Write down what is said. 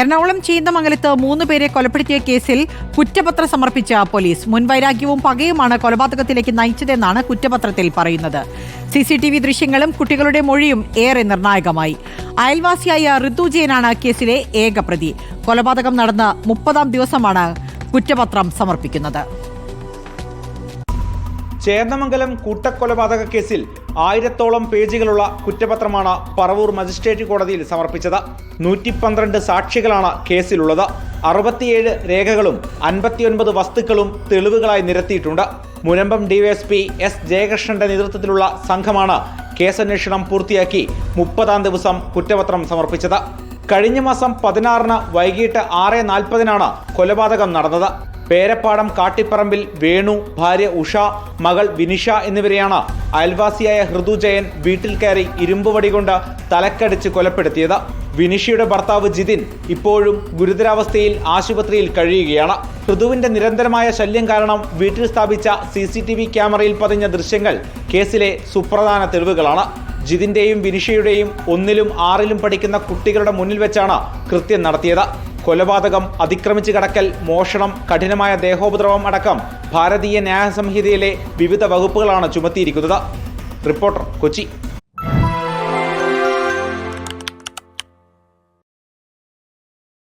എറണാകുളം ചീന്തമംഗലത്ത് മൂന്ന് പേരെ കൊലപ്പെടുത്തിയ കേസിൽ കുറ്റപത്രം സമർപ്പിച്ച പോലീസ്. മുൻവൈരാഗ്യവും പകയുമാണ് കൊലപാതകത്തിലേക്ക് നയിച്ചതെന്നാണ് കുറ്റപത്രത്തിൽ പറയുന്നത്. സി സി ടി വി ദൃശ്യങ്ങളും കുട്ടികളുടെ മൊഴിയും ഏറെ നിർണായകമായി. അയൽവാസിയായ ഋതു ജയനാണ് കേസിലെ ഏക പ്രതി കൊലപാതകം നടന്ന് മുപ്പതാം ദിവസമാണ് കുറ്റപത്രം സമർപ്പിക്കുന്നത്. ചേന്ദമംഗലം കൂട്ടക്കൊലപാതക കേസിൽ ആയിരത്തോളം പേജുകളുള്ള കുറ്റപത്രമാണ് പറവൂർ മജിസ്ട്രേറ്റ് കോടതിയിൽ സമർപ്പിച്ചത്. നൂറ്റി പന്ത്രണ്ട് സാക്ഷികളാണ് കേസിലുള്ളത്. അറുപത്തിയേഴ് രേഖകളും അൻപത്തിയൊൻപത് വസ്തുക്കളും തെളിവുകളായി നിരത്തിയിട്ടുണ്ട്. മുനമ്പം ഡിവൈഎസ്പി എസ് ജയകൃഷ്ണന്റെ നേതൃത്വത്തിലുള്ള സംഘമാണ് കേസന്വേഷണം പൂർത്തിയാക്കി മുപ്പതാം ദിവസം കുറ്റപത്രം സമർപ്പിച്ചത്. കഴിഞ്ഞ മാസം പതിനാറിന് വൈകിട്ട് ആറ് നാൽപ്പതിനാണ് കൊലപാതകം നടന്നത്. പേരപ്പാടം കാട്ടിപ്പറമ്പിൽ വേണു ഭാര്യ ഉഷ മകൾ വിനിഷ എന്നിവരെയാണ് അയൽവാസിയായ ഹൃദു ജയൻ വീട്ടിൽ കയറി ഇരുമ്പുവടി കൊണ്ട് തലക്കടിച്ച് കൊലപ്പെടുത്തിയത്. വിനിഷയുടെ ഭർത്താവ് ജിതിൻ ഇപ്പോഴും ഗുരുതരാവസ്ഥയിൽ ആശുപത്രിയിൽ കഴിയുകയാണ്. ഹൃദുവിന്റെ നിരന്തരമായ ശല്യം കാരണം വീട്ടിൽ സ്ഥാപിച്ച സി സി ടി വി ക്യാമറയിൽ പതിഞ്ഞ ദൃശ്യങ്ങൾ കേസിലെ സുപ്രധാന തെളിവുകളാണ്. ജിതിന്റെയും വിനിഷയുടെയും ഒന്നിലും ആറിലും പഠിക്കുന്ന കുട്ടികളുടെ മുന്നിൽ വെച്ചാണ് കൃത്യം നടത്തിയത്. കൊലപാതകം അതിക്രമിച്ചു കടക്കൽ മോഷണം കഠിനമായ ദേഹോപദ്രവം അടക്കം ഭാരതീയ ന്യായ സംഹിതയിലെ വിവിധ വകുപ്പുകളാണ് ചുമത്തിയിരിക്കുന്നത്. റിപ്പോർട്ടർ കൊച്ചി.